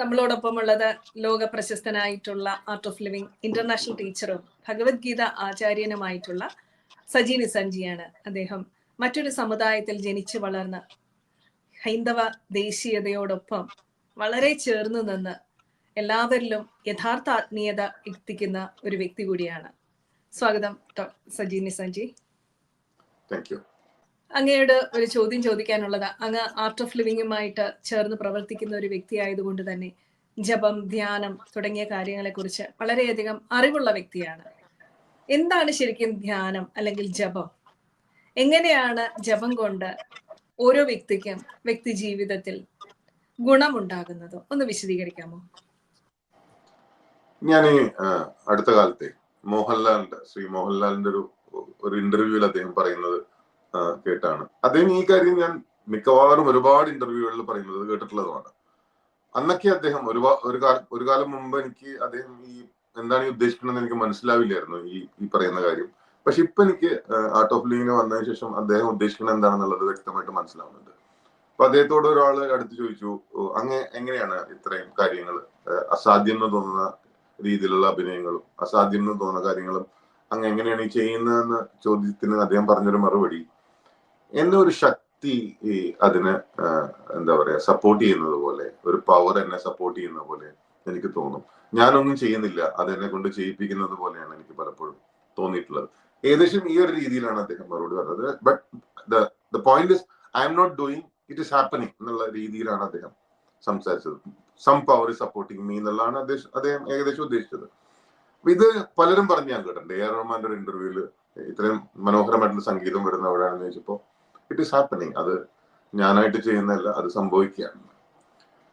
നമ്മളോടൊപ്പം ഉള്ളത് ലോക പ്രശസ്തനായിട്ടുള്ള ആർട്ട് ഓഫ് ലിവിംഗ് ഇന്റർനാഷണൽ ടീച്ചറും ഭഗവത്ഗീത ആചാര്യനുമായിട്ടുള്ള സജീനി സഞ്ജിയാണ് അദ്ദേഹം. മറ്റൊരു സമുദായത്തിൽ ജനിച്ചു വളർന്ന് ഹൈന്ദവ ദേശീയതയോടൊപ്പം വളരെ ചേർന്ന് നിന്ന് എല്ലാവരിലും യഥാർത്ഥ ആത്മീയത എത്തിക്കുന്ന ഒരു വ്യക്തി കൂടിയാണ്. സ്വാഗതം സജീനി സഞ്ജി. താങ്ക് യു അങ്ങയോട് ഒരു ചോദ്യം ചോദിക്കാനുള്ളത്. അങ്ങ് ആർട്ട് ഓഫ് ലിവിങ്ങുമായിട്ട് ചേർന്ന് പ്രവർത്തിക്കുന്ന ഒരു വ്യക്തി ആയതുകൊണ്ട് തന്നെ ജപം ധ്യാനം തുടങ്ങിയ കാര്യങ്ങളെ കുറിച്ച് വളരെയധികം അറിവുള്ള വ്യക്തിയാണ്. എന്താണ് ശരിക്കും ധ്യാനം അല്ലെങ്കിൽ ജപം? എങ്ങനെയാണ് ജപം കൊണ്ട് ഓരോ വ്യക്തിക്കും വ്യക്തി ജീവിതത്തിൽ ഗുണമുണ്ടാകുന്നത്? ഒന്ന് വിശദീകരിക്കാമോ? ഞാൻ അടുത്ത കാലത്തെ മോഹൻലാലിന്റെ ശ്രീ മോഹൻലാലിന്റെ ഒരു ഒരു ഇന്റർവ്യൂവിൽ അദ്ദേഹം പറയുന്നത് കേട്ടാണ്. അദ്ദേഹം ഈ കാര്യം ഞാൻ മിക്കവാറും ഒരുപാട് ഇന്റർവ്യൂകളിൽ പറയുന്നത് കേട്ടിട്ടുള്ളതുമാണ്. അന്നൊക്കെ അദ്ദേഹം ഒരുപാട് ഒരു കാലം ഒരു കാലം മുമ്പ് എനിക്ക് അദ്ദേഹം ഈ എന്താണ് ഈ ഉദ്ദേശിക്കുന്നത് എനിക്ക് മനസ്സിലാവില്ലായിരുന്നു ഈ ഈ പറയുന്ന കാര്യം. പക്ഷെ ഇപ്പൊ എനിക്ക് ആർട്ട് ഓഫ് ലിവിങ് വന്നതിന് ശേഷം അദ്ദേഹം ഉദ്ദേശിക്കുന്നത് എന്താണെന്നുള്ളത് വ്യക്തമായിട്ട് മനസ്സിലാവുന്നുണ്ട്. അപ്പൊ അദ്ദേഹത്തോട് ഒരാൾ അടുത്ത് ചോദിച്ചു "ഓ, അങ്ങ് എങ്ങനെയാണ് ഇത്രയും കാര്യങ്ങൾ അസാധ്യം എന്ന് തോന്നുന്ന രീതിയിലുള്ള അഭിനയങ്ങളും അസാധ്യം എന്ന് തോന്നുന്ന കാര്യങ്ങളും അങ്ങ് എങ്ങനെയാണ് ഈ ചെയ്യുന്നതെന്ന് ചോദ്യത്തിന് അദ്ദേഹം പറഞ്ഞൊരു മറുപടി എന്നെ ഒരു ശക്തി ഈ അതിന് എന്താ പറയാ സപ്പോർട്ട് ചെയ്യുന്നത് പോലെ ഒരു പവർ എന്നെ സപ്പോർട്ട് ചെയ്യുന്ന പോലെ എനിക്ക് തോന്നും. ഞാനൊന്നും ചെയ്യുന്നില്ല. അതെന്നെ കൊണ്ട് ചെയ്യിപ്പിക്കുന്നത് പോലെയാണ് എനിക്ക് പലപ്പോഴും തോന്നിയിട്ടുള്ളത്. ഏകദേശം ഈ ഒരു രീതിയിലാണ് അദ്ദേഹം മറുപടി പറഞ്ഞത്. But the point is I'm not doing it is happening എന്നുള്ള രീതിയിലാണ് അദ്ദേഹം സംസാരിച്ചത്. സം പവർ സപ്പോർട്ടിങ് മീ എന്നുള്ളതാണ് അദ്ദേഹം ഏകദേശം ഉദ്ദേശിച്ചത്. ഇത് പലരും പറഞ്ഞു ഞാൻ കേട്ടിട്ടുണ്ട്. എ ആർ റഹ്മാന്റെ ഒരു ഇന്റർവ്യൂവിൽ ഇത്രയും മനോഹരമായിട്ടുള്ള സംഗീതം വരുന്ന എവിടെയാണെന്ന് ചോദിച്ചപ്പോ ഇറ്റ് ഇസ് ഹാപ്പനിങ് അത് ഞാനായിട്ട് ചെയ്യുന്നതല്ല അത് സംഭവിക്കുകയാണ്.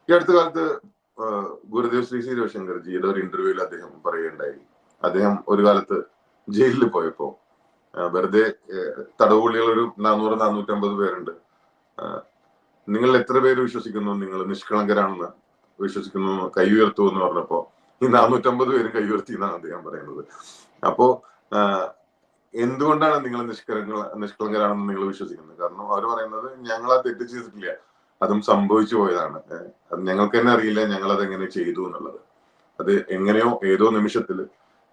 ഈ അടുത്ത കാലത്ത് ഗുരുദേവ് ശ്രീ ശ്രീ രവിശങ്കർജിയുടെ ഒരു ഇന്റർവ്യൂവിൽ അദ്ദേഹം പറയുകയുണ്ടായി. അദ്ദേഹം ഒരു കാലത്ത് ജയിലിൽ പോയപ്പോ വെറുതെ തടവുള്ളികൾ ഒരു നാനൂറ് നാനൂറ്റമ്പത് പേരുണ്ട്. നിങ്ങൾ എത്ര പേര് വിശ്വസിക്കുന്നു? നിങ്ങൾ നിഷ്കളങ്കരാണെന്ന് വിശ്വസിക്കുന്നു കൈ ഉയർത്തു എന്ന് പറഞ്ഞപ്പോ ഈ നാനൂറ്റമ്പത് പേര് കൈ ഉയർത്തി എന്നാണ് അദ്ദേഹം പറയുന്നത്. അപ്പോ എന്തുകൊണ്ടാണ് നിങ്ങൾ നിഷ്കളങ്ക നിഷ്കളങ്കരാണെന്ന് നിങ്ങൾ വിശ്വസിക്കുന്നത്? കാരണം അവർ പറയുന്നത് ഞങ്ങൾ ആ തെറ്റ് ചെയ്തിട്ടില്ല. അതും സംഭവിച്ചു പോയതാണ്. അത് ഞങ്ങൾക്ക് തന്നെ അറിയില്ല ഞങ്ങൾ അത് എങ്ങനെ ചെയ്തു എന്നുള്ളത്. അത് എങ്ങനെയോ ഏതോ നിമിഷത്തിൽ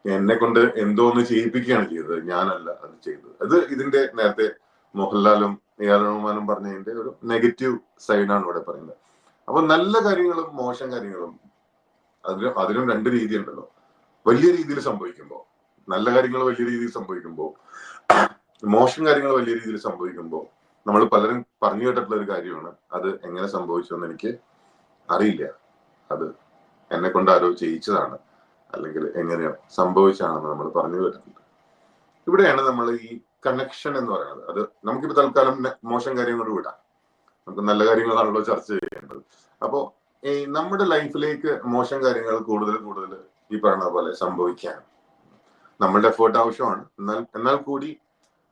എന്നെ കൊണ്ട് എന്തോ ഒന്ന് ചെയ്യിപ്പിക്കുകയാണ് ചെയ്തത്. ഞാനല്ല അത് ചെയ്തത്. അത് ഇതിന്റെ നേരത്തെ മോഹൻലാലും എ ആർ റഹ്മാനും പറഞ്ഞതിന്റെ ഒരു നെഗറ്റീവ് സൈഡാണ് ഇവിടെ പറയുന്നത്. അപ്പൊ നല്ല കാര്യങ്ങളും മോശം കാര്യങ്ങളും അതിലും അതിലും രണ്ട് രീതി ഉണ്ടല്ലോ വലിയ രീതിയിൽ സംഭവിക്കുമ്പോൾ നല്ല കാര്യങ്ങൾ വലിയ രീതിയിൽ സംഭവിക്കുമ്പോൾ മോശം കാര്യങ്ങൾ വലിയ രീതിയിൽ സംഭവിക്കുമ്പോൾ നമ്മൾ പലരും പറഞ്ഞു കേട്ടിട്ടുള്ള ഒരു കാര്യമാണ് അത് എങ്ങനെ സംഭവിച്ചു എന്ന് എനിക്ക് അറിയില്ല. അത് എന്നെ കൊണ്ട് ആരോ ചെയ്യിച്ചതാണ് അല്ലെങ്കിൽ എങ്ങനെയോ സംഭവിച്ചാണെന്ന് നമ്മൾ പറഞ്ഞു കേട്ടിട്ടുണ്ട്. ഇവിടെയാണ് നമ്മൾ ഈ കണക്ഷൻ എന്ന് പറയുന്നത്. അത് നമുക്കിപ്പോ തൽക്കാലം മോശം കാര്യങ്ങൾ വിടാം. നമുക്ക് നല്ല കാര്യങ്ങളാണല്ലോ ചർച്ച ചെയ്യേണ്ടത്. അപ്പോ ഈ നമ്മുടെ ലൈഫിലേക്ക് മോശം കാര്യങ്ങൾ കൂടുതൽ കൂടുതൽ ഈ പറഞ്ഞ പോലെ സംഭവിക്കാൻ നമ്മളുടെ എഫേർട്ട് ആവശ്യമാണ്. എന്നാൽ എന്നാൽ കൂടി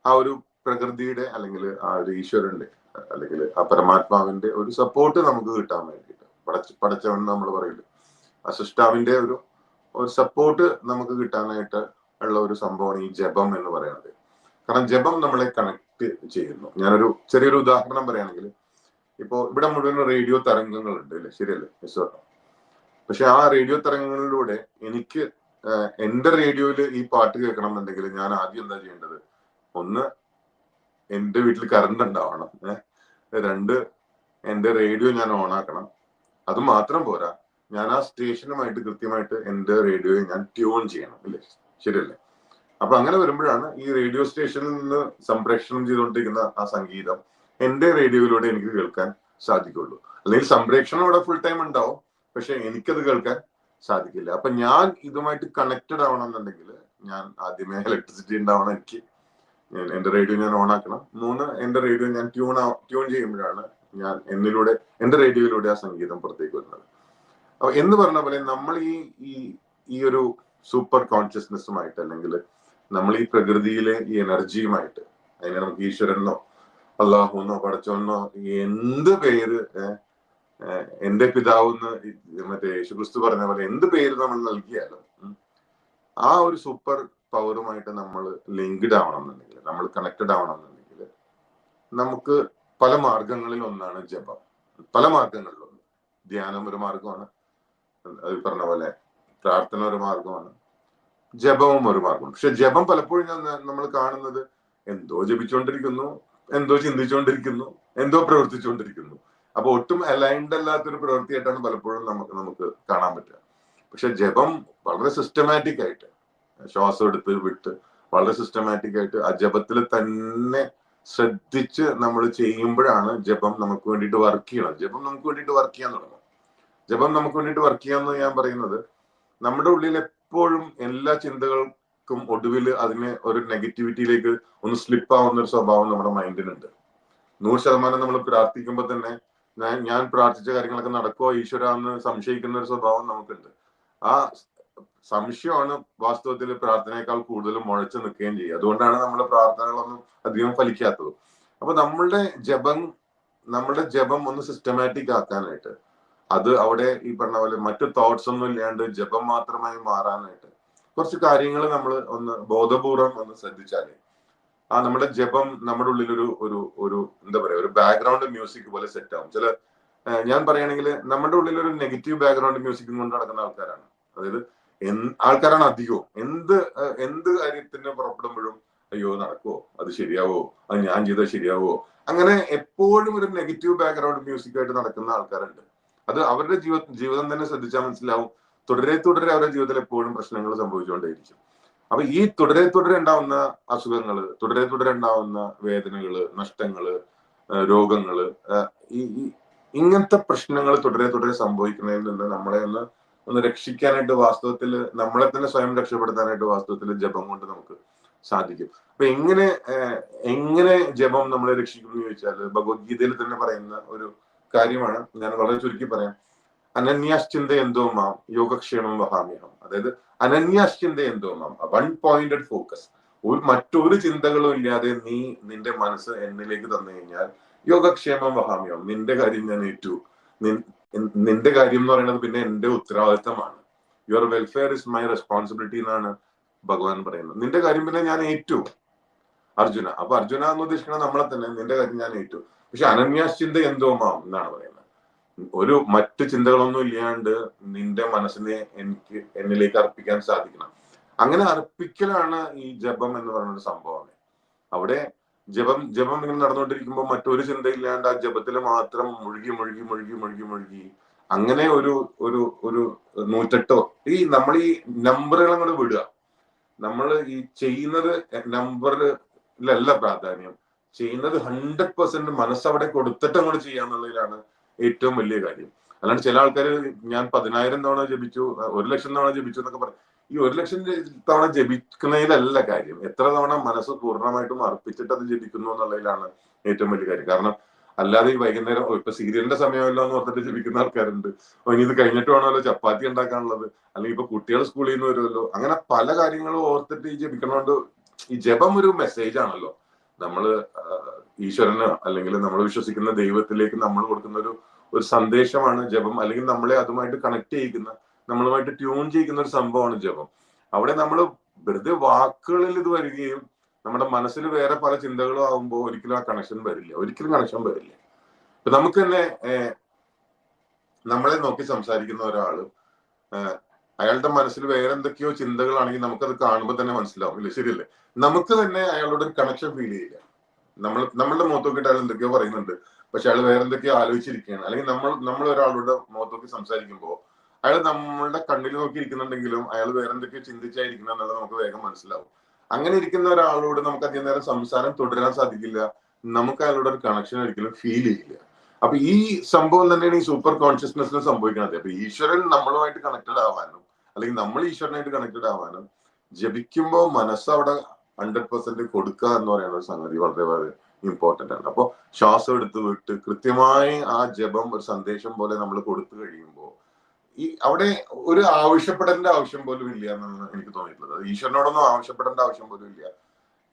ആ ഒരു പ്രകൃതിയുടെ അല്ലെങ്കിൽ ആ ഒരു ഈശ്വരന്റെ അല്ലെങ്കിൽ ആ പരമാത്മാവിന്റെ ഒരു സപ്പോർട്ട് നമുക്ക് കിട്ടാൻ വേണ്ടിയിട്ട്. പടച്ച പടച്ചവൻ നമ്മൾ പറയില്ല ആ സൃഷ്ടാവിന്റെ ഒരു ഒരു സപ്പോർട്ട് നമുക്ക് കിട്ടാനായിട്ട് ഉള്ള ഒരു സംഭവമാണ് ഈ ജപം എന്ന് പറയുന്നത്. കാരണം ജപം നമ്മളെ കണക്ട് ചെയ്യുന്നു. ഞാനൊരു ചെറിയൊരു ഉദാഹരണം പറയുകയാണെങ്കിൽ ഇപ്പോ ഇവിടെ മുഴുവൻ റേഡിയോ തരംഗങ്ങളുണ്ട് അല്ലേ ശരിയല്ലേ? പക്ഷെ ആ റേഡിയോ തരംഗങ്ങളിലൂടെ എനിക്ക് എന്റെ റേഡിയോയിൽ ഈ പാട്ട് കേൾക്കണം എന്നുണ്ടെങ്കിൽ ഞാൻ ആദ്യം എന്താ ചെയ്യേണ്ടത്? ഒന്ന് എന്റെ വീട്ടിൽ കറണ്ട് ഉണ്ടാവണം രണ്ട് എന്റെ റേഡിയോ ഞാൻ ഓൺ ആക്കണം. അത് മാത്രം പോരാ ഞാൻ ആ സ്റ്റേഷനുമായിട്ട് കൃത്യമായിട്ട് എന്റെ റേഡിയോയെ ഞാൻ ട്യൂൺ ചെയ്യണം അല്ലേ? ശരിയല്ലേ? അപ്പൊ അങ്ങനെ വരുമ്പോഴാണ് ഈ റേഡിയോ സ്റ്റേഷനിൽ നിന്ന് സംപ്രേഷണം ചെയ്തുകൊണ്ടിരിക്കുന്ന ആ സംഗീതം എന്റെ റേഡിയോയിലൂടെ എനിക്ക് കേൾക്കാൻ സാധിക്കുള്ളൂ അല്ലെങ്കിൽ സംപ്രേഷണം അവിടെ ഫുൾ ടൈം ഉണ്ടാവും പക്ഷെ എനിക്കത് കേൾക്കാൻ സാധിക്കില്ല. അപ്പൊ ഞാൻ ഇതുമായിട്ട് കണക്റ്റഡ് ആവണം എന്നുണ്ടെങ്കിൽ ഞാൻ ആദ്യമേ ഇലക്ട്രിസിറ്റി ഉണ്ടാവണം എനിക്ക്. എന്റെ റേഡിയോ ഞാൻ ഓൺ ആക്കണം. മൂന്ന് എന്റെ റേഡിയോ ഞാൻ ട്യൂൺ ട്യൂൺ ചെയ്യുമ്പോഴാണ് ഞാൻ എന്നിലൂടെ എന്റെ റേഡിയോയിലൂടെ ആ സംഗീതം പുറത്തേക്ക് വരുന്നത്. അപ്പൊ എന്ന് പറഞ്ഞ പോലെ നമ്മൾ ഈ ഈ ഈ ഒരു സൂപ്പർ കോൺഷ്യസ്നെസ്സുമായിട്ട് അല്ലെങ്കിൽ നമ്മൾ ഈ പ്രകൃതിയിലെ ഈ എനർജിയുമായിട്ട് അതിനെ നമുക്ക് ഈശ്വരനോ അള്ളാഹുന്നോ പടച്ചോന്നോ എന്ത് പേര് ഏഹ്, എന്റെ പിതാവ് എന്ന് മറ്റേ യേശുക്രിസ്തു പറഞ്ഞ പോലെ എന്ത് പേര് നമ്മൾ നൽകിയാലും ആ ഒരു സൂപ്പർ പവറുമായിട്ട് നമ്മൾ ലിങ്ക്ഡ് ആവണം എന്നുണ്ടെങ്കിൽ നമ്മൾ കണക്റ്റഡ് ആവണം എന്നുണ്ടെങ്കിൽ നമുക്ക് പല മാർഗങ്ങളിൽ ഒന്നാണ് ജപം. പല മാർഗങ്ങളിലൊന്ന് ധ്യാനം ഒരു മാർഗമാണ് അത് പറഞ്ഞ പോലെ പ്രാർത്ഥന ഒരു മാർഗമാണ് ജപവും ഒരു മാർഗമാണ് പക്ഷെ ജപം പലപ്പോഴും നമ്മൾ കാണുന്നത് എന്തോ ജപിച്ചുകൊണ്ടിരിക്കുന്നു എന്തോ ചിന്തിച്ചുകൊണ്ടിരിക്കുന്നു എന്തോ പ്രവർത്തിച്ചുകൊണ്ടിരിക്കുന്നു അപ്പൊ ഒട്ടും അലൈൻഡ് അല്ലാത്തൊരു പ്രവൃത്തിയായിട്ടാണ് പലപ്പോഴും നമുക്ക് നമുക്ക് കാണാൻ പറ്റുക. പക്ഷെ ജപം വളരെ സിസ്റ്റമാറ്റിക് ആയിട്ട് ശ്വാസം എടുത്ത് വിട്ട് വളരെ സിസ്റ്റമാറ്റിക് ആയിട്ട് ആ ജപത്തിൽ തന്നെ ശ്രദ്ധിച്ച് നമ്മൾ ചെയ്യുമ്പോഴാണ് ജപം നമുക്ക് വേണ്ടിയിട്ട് വർക്ക് ചെയ്യണം ജപം നമുക്ക് വേണ്ടിയിട്ട് വർക്ക് ചെയ്യാൻ തുടങ്ങും. ജപം നമുക്ക് വേണ്ടിയിട്ട് വർക്ക് ചെയ്യാന്ന് ഞാൻ പറയുന്നത് നമ്മുടെ ഉള്ളിൽ എപ്പോഴും എല്ലാ ചിന്തകൾക്കും ഒടുവിൽ അതിനെ ഒരു നെഗറ്റിവിറ്റിയിലേക്ക് ഒന്ന് സ്ലിപ്പ് ആവുന്ന ഒരു സ്വഭാവം നമ്മുടെ മൈൻഡിനുണ്ട് നൂറ് ശതമാനം നമ്മൾ പ്രാർത്ഥിക്കുമ്പോൾ തന്നെ ഞാൻ പ്രാർത്ഥിച്ച കാര്യങ്ങളൊക്കെ നടക്കുമോ ഈശ്വര എന്ന് സംശയിക്കുന്ന ഒരു സ്വഭാവം നമുക്കുണ്ട്. ആ സംശയമാണ് വാസ്തവത്തിൽ പ്രാർത്ഥനയേക്കാൾ കൂടുതൽ മുഴച്ചു നിൽക്കുകയും ചെയ്യുക. അതുകൊണ്ടാണ് നമ്മുടെ പ്രാർത്ഥനകളൊന്നും അധികം ഫലിക്കാത്തത്. അപ്പൊ നമ്മളുടെ ജപം നമ്മുടെ ജപം ഒന്ന് സിസ്റ്റമാറ്റിക് ആക്കാനായിട്ട് അത് അവിടെ ഈ പറഞ്ഞ പോലെ മറ്റു തോട്ട്സ് ഒന്നും ഇല്ലാണ്ട് ജപം മാത്രമായി മാറാനായിട്ട് കുറച്ച് കാര്യങ്ങൾ നമ്മൾ ഒന്ന് ബോധപൂർവം ഒന്ന് ശ്രദ്ധിച്ചാലേ ആ നമ്മുടെ ജപം നമ്മുടെ ഉള്ളിൽ ഒരു ഒരു ഒരു എന്താ പറയാ ഒരു ബാക്ക്ഗ്രൗണ്ട് മ്യൂസിക് പോലെ സെറ്റ് ആവും. ചില ഞാൻ പറയുകയാണെങ്കിൽ നമ്മുടെ ഉള്ളിൽ ഒരു നെഗറ്റീവ് ബാക്ക്ഗ്രൗണ്ട് മ്യൂസിക് കൊണ്ട് നടക്കുന്ന ആൾക്കാരാണ്. അതായത് ആൾക്കാരാണ് അധികവും. എന്ത് എന്ത് കാര്യത്തിന് പുറപ്പെടുമ്പോഴും അയ്യോ നടക്കുവോ? അത് ശരിയാവോ? അത് ഞാൻ ചെയ്താൽ ശരിയാവോ? അങ്ങനെ എപ്പോഴും ഒരു നെഗറ്റീവ് ബാക്ക്ഗ്രൗണ്ട് മ്യൂസിക് ആയിട്ട് നടക്കുന്ന ആൾക്കാരുണ്ട്. അത് അവരുടെ ജീവിതം ജീവിതം തന്നെ ശ്രദ്ധിച്ചാൽ മനസ്സിലാവും. തുടരെ തുടരെ അവരുടെ ജീവിതത്തിൽ എപ്പോഴും പ്രശ്നങ്ങൾ സംഭവിച്ചുകൊണ്ടേയിരിക്കും. അപ്പൊ ഈ തുടരെ തുടരെ ഉണ്ടാവുന്ന അസുഖങ്ങൾ തുടരെ തുടരെ ഉണ്ടാവുന്ന വേദനകൾ നഷ്ടങ്ങൾ രോഗങ്ങൾ ഈ ഈ- ഇങ്ങനത്തെ പ്രശ്നങ്ങൾ തുടരെ തുടരെ സംഭവിക്കുന്നതിൽ നിന്ന് നമ്മളെ ഒന്ന് ഒന്ന് രക്ഷിക്കാനായിട്ട് വാസ്തവത്തിൽ നമ്മളെ തന്നെ സ്വയം രക്ഷപ്പെടുത്താനായിട്ട് വാസ്തവത്തിൽ ജപം കൊണ്ട് നമുക്ക് സാധിക്കും. അപ്പൊ എങ്ങനെ എങ്ങനെ ജപം നമ്മളെ രക്ഷിക്കും എന്ന് ചോദിച്ചാൽ ഭഗവത്ഗീതയിൽ തന്നെ പറയുന്ന ഒരു കാര്യമാണ്. ഞാൻ വളരെ ചുരുക്കി പറയാം. അനന്യാശ്ചിന്ത എന്തോ മാം യോഗക്ഷേമം വഹാമ്യഹം. അതായത് അനന്യാശ്ചിന്ത എന്തോ മാം വൺ പോയിന്റഡ് ഫോക്കസ് ഒരു മറ്റൊരു ചിന്തകളും ഇല്ലാതെ നീ നിന്റെ മനസ്സ് എന്നിലേക്ക് തന്നു കഴിഞ്ഞാൽ യോഗക്ഷേമം വഹാമ്യം നിന്റെ കാര്യം ഞാൻ ഏറ്റു. നിന്റെ കാര്യം എന്ന് പറയുന്നത് പിന്നെ എന്റെ ഉത്തരവാദിത്തമാണ്. Your welfare is my responsibility എന്നാണ് ഭഗവാൻ പറയുന്നത്. നിന്റെ കാര്യം പിന്നെ ഞാൻ ഏറ്റു. അർജുന. അപ്പൊ അർജുന എന്ന് ഉദ്ദേശിക്കുന്നത് നമ്മളെ തന്നെ. നിന്റെ കാര്യം ഞാൻ ഏറ്റു. പക്ഷെ അനന്യാശ്ചിന്ത എന്തോ മാം എന്നാണ് പറയുന്നത്. ഒരു മറ്റു ചിന്തകളൊന്നും ഇല്ലാണ്ട് നിന്റെ മനസ്സിനെ എനിക്ക് എന്നിലേക്ക് അർപ്പിക്കാൻ സാധിക്കണം. അങ്ങനെ അർപ്പിക്കലാണ് ഈ ജപം എന്ന് പറയുന്ന സംഭവം. അവിടെ ജപം ജപം ഇങ്ങനെ നടന്നുകൊണ്ടിരിക്കുമ്പോൾ മറ്റൊരു ചിന്തയില്ലാണ്ട് ആ ജപത്തിൽ മാത്രം മുഴുകി മുഴുകി മുഴുകി മുഴുകി മുഴുകി. അങ്ങനെ ഒരു ഒരു ഒരു നൂറ്റെട്ടോ ഈ നമ്മൾ ഈ നമ്പറുകൾ അങ്ങോട്ട് വിടുക. നമ്മൾ ഈ ചെയ്യുന്നത് നമ്പറിലല്ല പ്രാധാന്യം. ചെയ്യുന്നത് ഹൺഡ്രഡ് പെർസെന്റ് മനസ്സവിടെ കൊടുത്തിട്ട് അങ്ങോട്ട് ചെയ്യാന്നുള്ളതിലാണ് ഏറ്റവും വലിയ കാര്യം. അല്ലാണ്ട് ചില ആൾക്കാർ ഞാൻ പതിനായിരം തവണ ജപിച്ചു ഒരു ലക്ഷം തവണ ജപിച്ചു എന്നൊക്കെ പറയും ഈ ഒരു ലക്ഷം തവണ ജപിക്കുന്നതിലല്ല കാര്യം. എത്ര തവണ മനസ്സ് പൂർണമായിട്ടും അർപ്പിച്ചിട്ട് അത് ജപിക്കുന്നു എന്നുള്ളതിലാണ് ഏറ്റവും വലിയ കാര്യം. കാരണം അല്ലാതെ ഈ വൈകുന്നേരം ഇപ്പൊ സീരിയലിന്റെ സമയമല്ലോ എന്ന് പറഞ്ഞിട്ട് ജപിക്കുന്ന ആൾക്കാരുണ്ട്. ഇനി ഇത് കഴിഞ്ഞിട്ട് വേണമല്ലോ ചപ്പാത്തി ഉണ്ടാക്കാനുള്ളത്. അല്ലെങ്കിൽ ഇപ്പൊ കുട്ടികൾ സ്കൂളിൽ നിന്ന് വരുമല്ലോ. അങ്ങനെ പല കാര്യങ്ങളും ഓർത്തിട്ട് ഈ ജപിക്കണോണ്ട് ഈ ജപം ഒരു മെസ്സേജ് ആണല്ലോ. നമ്മൾ ഈശ്വരന് അല്ലെങ്കിൽ നമ്മൾ വിശ്വസിക്കുന്ന ദൈവത്തിലേക്ക് നമ്മൾ കൊടുക്കുന്ന ഒരു ഒരു സന്ദേശമാണ് ജപം. അല്ലെങ്കിൽ നമ്മളെ അതുമായിട്ട് കണക്ട് ചെയ്യിക്കുന്ന നമ്മളുമായിട്ട് ട്യൂൺ ചെയ്യിക്കുന്ന ഒരു സംഭവമാണ് ജപം. അവിടെ നമ്മൾ വെറുതെ വാക്കുകളിൽ ഇത് വരികയും നമ്മുടെ മനസ്സിൽ വേറെ പല ചിന്തകളും ആകുമ്പോൾ ഒരിക്കലും ആ കണക്ഷൻ വരില്ല. ഒരിക്കലും കണക്ഷൻ വരില്ല. ഇപ്പൊ നമുക്ക് തന്നെ നമ്മളെ നോക്കി സംസാരിക്കുന്ന ഒരാൾ അയാളുടെ മനസ്സിൽ വേറെ എന്തൊക്കെയോ ചിന്തകളാണെങ്കിൽ നമുക്കത് കാണുമ്പോൾ തന്നെ മനസ്സിലാവും. ഇല്ല? ശരിയല്ലേ? നമുക്ക് തന്നെ അയാളോട് ഒരു കണക്ഷൻ ഫീൽ ചെയ്യില്ല. നമ്മൾ നമ്മളുടെ മുഖത്ത് നോക്കിയിട്ട് അയാൾ എന്തൊക്കെയോ പറയുന്നുണ്ട്. പക്ഷെ അയാൾ വേറെ എന്തൊക്കെയോ ആലോചിച്ചിരിക്കുകയാണ്. അല്ലെങ്കിൽ നമ്മൾ നമ്മൾ ഒരാളോട് മുഖത്ത് നോക്കി സംസാരിക്കുമ്പോൾ അയാൾ നമ്മളുടെ കണ്ണിൽ നോക്കി ഇരിക്കുന്നുണ്ടെങ്കിലും അയാൾ വേറെ എന്തൊക്കെയോ ചിന്തിച്ചായിരിക്കണം എന്നുള്ളത് നമുക്ക് വേഗം മനസ്സിലാവും. അങ്ങനെ ഇരിക്കുന്ന ഒരാളോട് നമുക്ക് അധികം നേരം സംസാരം തുടരാൻ സാധിക്കില്ല. നമുക്ക് അയാളോട് ഒരു കണക്ഷൻ ഒരിക്കലും ഫീൽ ചെയ്യില്ല. അപ്പൊ ഈ സംഭവം തന്നെയാണ് ഈ സൂപ്പർ കോൺഷ്യസ്നെസ്സിൽ സംഭവിക്കുന്നത്. അപ്പൊ ഈശ്വരൻ നമ്മളുമായിട്ട് കണക്റ്റഡ് ആവാനും അല്ലെങ്കിൽ നമ്മൾ ഈശ്വരനായിട്ട് കണക്റ്റഡ് ആവാനും ജപിക്കുമ്പോൾ മനസ്സ് അവിടെ ഹൺഡ്രഡ് പെർസെന്റ് കൊടുക്കുക എന്ന് പറയുന്ന ഒരു സംഗതി വളരെ വളരെ ഇമ്പോർട്ടന്റ് ആണ്. അപ്പോൾ ശ്വാസം എടുത്ത് വിട്ട് കൃത്യമായി ആ ജപം ഒരു സന്ദേശം പോലെ നമ്മൾ കൊടുത്തു കഴിയുമ്പോൾ ഈ അവിടെ ഒരു ആവശ്യപ്പെടേണ്ട ആവശ്യം പോലും ഇല്ല എന്നാണ് എനിക്ക് തോന്നിയിട്ടുള്ളത്. ഈശ്വരനോടൊന്നും ആവശ്യപ്പെടേണ്ട ആവശ്യം പോലും ഇല്ല.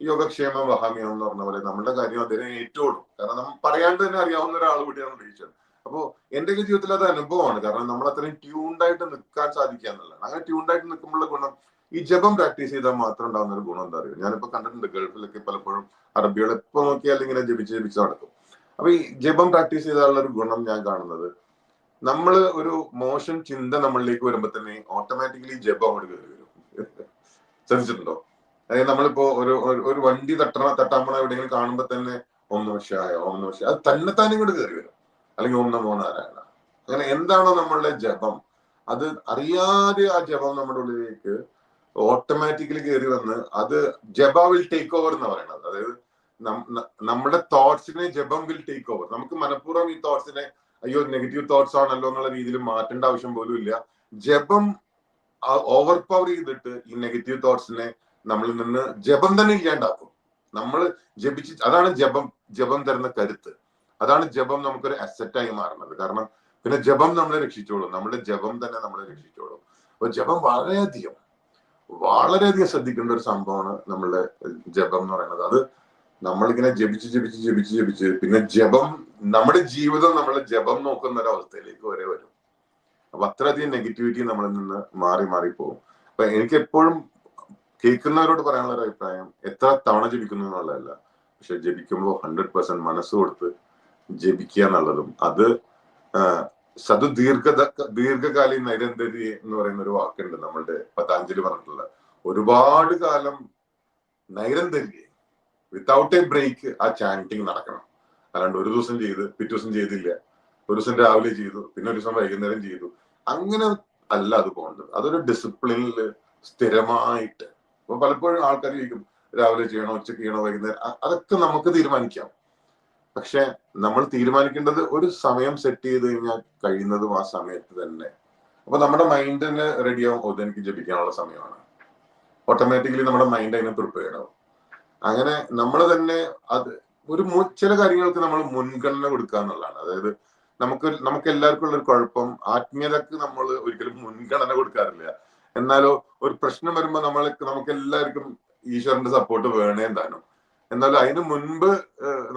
യോഗക്ഷേമം വഹാമ്യം എന്ന് പറഞ്ഞ പോലെ നമ്മുടെ കാര്യം അദ്ദേഹം ഏറ്റവും കാരണം നമ്മൾ പറയാണ്ട് തന്നെ അറിയാവുന്ന ഒരാൾ കൂടിയാണ് ഈശ്വരൻ അപ്പോൾ എന്റെ ഒക്കെ ജീവിതത്തിൽ അത് അനുഭവമാണ്. കാരണം നമ്മൾ അത്രയും ട്യൂൺഡായിട്ട് നിൽക്കാൻ സാധിക്കുക എന്നുള്ളതാണ്. അങ്ങനെ ട്യൂൺഡായിട്ട് നിൽക്കുമ്പോഴുള്ള ഗുണം ഈ ജപം പ്രാക്ടീസ് ചെയ്താൽ മാത്രം ഉണ്ടാകുന്ന ഒരു ഗുണം എന്താ പറയുക ഞാനിപ്പോ കണ്ടിട്ടുണ്ട് ഗൾഫിലൊക്കെ പലപ്പോഴും അറബികൾ എപ്പോ നോക്കിയാൽ ഇങ്ങനെ ജപിച്ച് ജപിച്ച് നടക്കും. അപ്പൊ ഈ ജപം പ്രാക്ടീസ് ചെയ്താലുള്ള ഒരു ഗുണം ഞാൻ കാണുന്നത് നമ്മൾ ഒരു മോശം ചിന്ത നമ്മളിലേക്ക് വരുമ്പോ തന്നെ ഓട്ടോമാറ്റിക്കലി ജപം അങ്ങോട്ട് കയറി വരും. ശ്രദ്ധിച്ചിട്ടുണ്ടോ? അതായത് നമ്മളിപ്പോ ഒരു ഒരു- വണ്ടി തട്ടണ തട്ടാമ്പണ എവിടെയെങ്കിലും കാണുമ്പോ തന്നെ ഓം നമ ശിവായ ഓം ശിവായ. അത് തന്നെ തന്നെ ഇങ്ങോട്ട് കയറി വരും. അല്ലെങ്കിൽ ഓം നമോ നാരായണ. അങ്ങനെ എന്താണോ നമ്മളുടെ ജപം. അത് അറിയാതെ ആ ജപം നമ്മുടെ ഉള്ളിലേക്ക് ഓട്ടോമാറ്റിക്കലി കയറി വന്ന് അത് ജബ വിൽ ടേക്ക് ഓവർ എന്ന് പറയുന്നത് അതായത് നമ്മുടെ തോട്ട്സിനെ ജപം വിൽ ടേക്ക് ഓവർ നമുക്ക് മനഃപൂർവം ഈ തോട്ട്സിനെ അയ്യോ നെഗറ്റീവ് തോട്ട്സ് ആണല്ലോ എന്നുള്ള രീതിയിൽ മാറ്റേണ്ട ആവശ്യം പോലും ഇല്ല. ജപം ഓവർ പവർ ചെയ്തിട്ട് ഈ നെഗറ്റീവ് തോട്ട്സിനെ നമ്മളിൽ നിന്ന് ജപം തന്നെ ഇല്ലാണ്ടാക്കും. നമ്മൾ ജപിച്ച് അതാണ് ജപം ജപം തരുന്ന കരുത്ത്. അതാണ് ജപം നമുക്കൊരു അസറ്റായി മാറുന്നത്. കാരണം പിന്നെ ജപം നമ്മളെ രക്ഷിച്ചോളും. നമ്മുടെ ജപം തന്നെ നമ്മളെ രക്ഷിച്ചോളും. അപ്പൊ ജപം വളരെയധികം വളരെയധികം ശ്രദ്ധിക്കേണ്ട ഒരു സംഭവമാണ് നമ്മളുടെ ജപം എന്ന് പറയുന്നത്. അത് നമ്മളിങ്ങനെ ജപിച്ച് ജപിച്ച് ജപിച്ച് ജപിച്ച് പിന്നെ ജപം നമ്മുടെ ജീവിതം നമ്മളെ ജപം നോക്കുന്ന ഒരു അവസ്ഥയിലേക്ക് വരെ വരും. അപ്പൊ അത്രയധികം നെഗറ്റിവിറ്റി നമ്മളിൽ നിന്ന് മാറി മാറി പോകും. അപ്പൊ എനിക്ക് എപ്പോഴും കേൾക്കുന്നവരോട് പറയാനുള്ള ഒരു അഭിപ്രായം എത്ര തവണ ജപിക്കുന്നു എന്നുള്ളതല്ല. പക്ഷെ ജപിക്കുമ്പോൾ ഹൺഡ്രഡ് പെർസെന്റ് മനസ്സ് കൊടുത്ത് ജപിക്കുക എന്നുള്ളതും അത് സതു ദീർഘ ദീർഘകാലീന നൈരന്തര്യ എന്ന് പറയുന്ന ഒരു വാക്കുണ്ട് നമ്മളുടെ പതാഞ്ജലി പറഞ്ഞിട്ടുള്ള ഒരുപാട് കാലം നൈരന്തര്യ വിത്തൗട്ട് എ ബ്രേക്ക് ആ ചാന്റിങ് നടക്കണം. അല്ലാണ്ട് ഒരു ദിവസം ചെയ്ത് പിറ്റേ ദിവസം ചെയ്തില്ല. ഒരു ദിവസം രാവിലെ ചെയ്തു പിന്നെ ഒരു ദിവസം വൈകുന്നേരം ചെയ്തു. അങ്ങനെ അല്ല അത് പോകേണ്ടത്. അതൊരു ഡിസിപ്ലിനിൽ സ്ഥിരമായിട്ട്. അപ്പൊ പലപ്പോഴും ആൾക്കാർ ചോദിക്കും രാവിലെ ചെയ്യണോ ഉച്ചയ്ക്ക് ചെയ്യണോ വൈകുന്നേരം? അതൊക്കെ നമുക്ക് തീരുമാനിക്കാം. പക്ഷെ നമ്മൾ തീരുമാനിക്കേണ്ടത് ഒരു സമയം സെറ്റ് ചെയ്ത് കഴിഞ്ഞാൽ കഴിയുന്നതും ആ സമയത്ത് തന്നെ. അപ്പൊ നമ്മുടെ മൈൻഡിന് റെഡിയാവും ഓ എനിക്ക് ജപിക്കാനുള്ള സമയമാണ്. ഓട്ടോമാറ്റിക്കലി നമ്മുടെ മൈൻഡ് അതിനെ പ്രിപ്പയർ ആവും. അങ്ങനെ നമ്മൾ തന്നെ അത് ഒരു ചില കാര്യങ്ങൾക്ക് നമ്മൾ മുൻഗണന കൊടുക്കുക എന്നുള്ളതാണ്. അതായത് നമുക്ക് നമുക്ക് എല്ലാവർക്കും ഉള്ള ഒരു കുഴപ്പം ആത്മീയതക്ക് നമ്മൾ ഒരിക്കലും മുൻഗണന കൊടുക്കാറില്ല. എന്നാലോ ഒരു പ്രശ്നം വരുമ്പോൾ നമ്മൾ നമുക്ക് എല്ലാവർക്കും ഈശ്വരന്റെ സപ്പോർട്ട് വേണേ എന്നാലും അതിനു മുൻപ്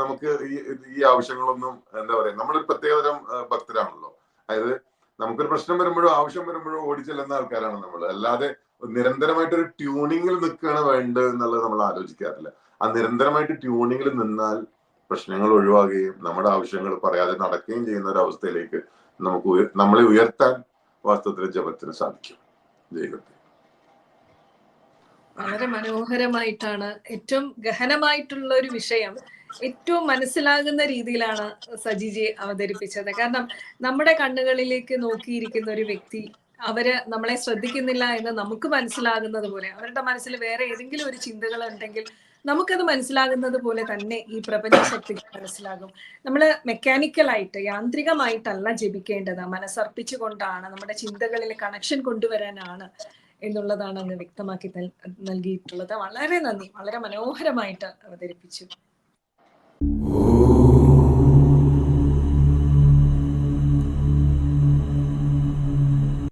നമുക്ക് ഈ ഈ ആവശ്യങ്ങളൊന്നും എന്താ പറയാ നമ്മളൊരു പ്രത്യേകതരം ഭക്തരാണല്ലോ. അതായത് നമുക്കൊരു പ്രശ്നം വരുമ്പോഴോ ആവശ്യം വരുമ്പോഴോ ഓടി ചെല്ലുന്ന ആൾക്കാരാണ് നമ്മൾ അല്ലാതെ നിരന്തരമായിട്ട് ഒരു ട്യൂണിങ്ങിൽ നിൽക്കുകയാണ് വേണ്ടത് എന്നുള്ളത് നമ്മൾ ആലോചിക്കാറില്ല. ആ നിരന്തരമായിട്ട് ട്യൂണിങ്ങിൽ നിന്നാൽ പ്രശ്നങ്ങൾ ഒഴിവാകുകയും നമ്മുടെ ആവശ്യങ്ങൾ പറയാതെ നടക്കുകയും ചെയ്യുന്ന ഒരു അവസ്ഥയിലേക്ക് നമുക്ക് നമ്മളെ ഉയർത്താൻ വാസ്തവത്തിൽ ജപത്തിന് സാധിക്കും. ദൈവത്തെ വളരെ മനോഹരമായിട്ടാണ് ഏറ്റവും ഗഹനമായിട്ടുള്ള ഒരു വിഷയം. ഏറ്റവും മനസ്സിലാകുന്ന രീതിയിലാണ് സജിജി അവതരിപ്പിച്ചത്. കാരണം നമ്മുടെ കണ്ണുകളിലേക്ക് നോക്കിയിരിക്കുന്ന ഒരു വ്യക്തി അവർ നമ്മളെ ശ്രദ്ധിക്കുന്നില്ല എന്ന് നമുക്ക് മനസ്സിലാകുന്നത് പോലെ അവരുടെ മനസ്സിൽ വേറെ ഏതെങ്കിലും ഒരു ചിന്തകൾ ഉണ്ടെങ്കിൽ നമുക്കത് മനസ്സിലാകുന്നത് പോലെ തന്നെ ഈ പ്രപഞ്ച മനസ്സിലാകും. നമ്മൾ മെക്കാനിക്കലായിട്ട് യാന്ത്രികമായിട്ടല്ല ജപിക്കേണ്ടത്. മനസ്സർപ്പിച്ചുകൊണ്ടാണ് നമ്മുടെ ചിന്തകളിൽ കണക്ഷൻ കൊണ്ടുവരാനാണ് എന്നുള്ളതാണ് അങ്ങ് വ്യക്തമാക്കി നൽ- നൽകിയിട്ടുള്ളത്. വളരെ നന്ദി. വളരെ മനോഹരമായിട്ട് അവതരിപ്പിച്ചു.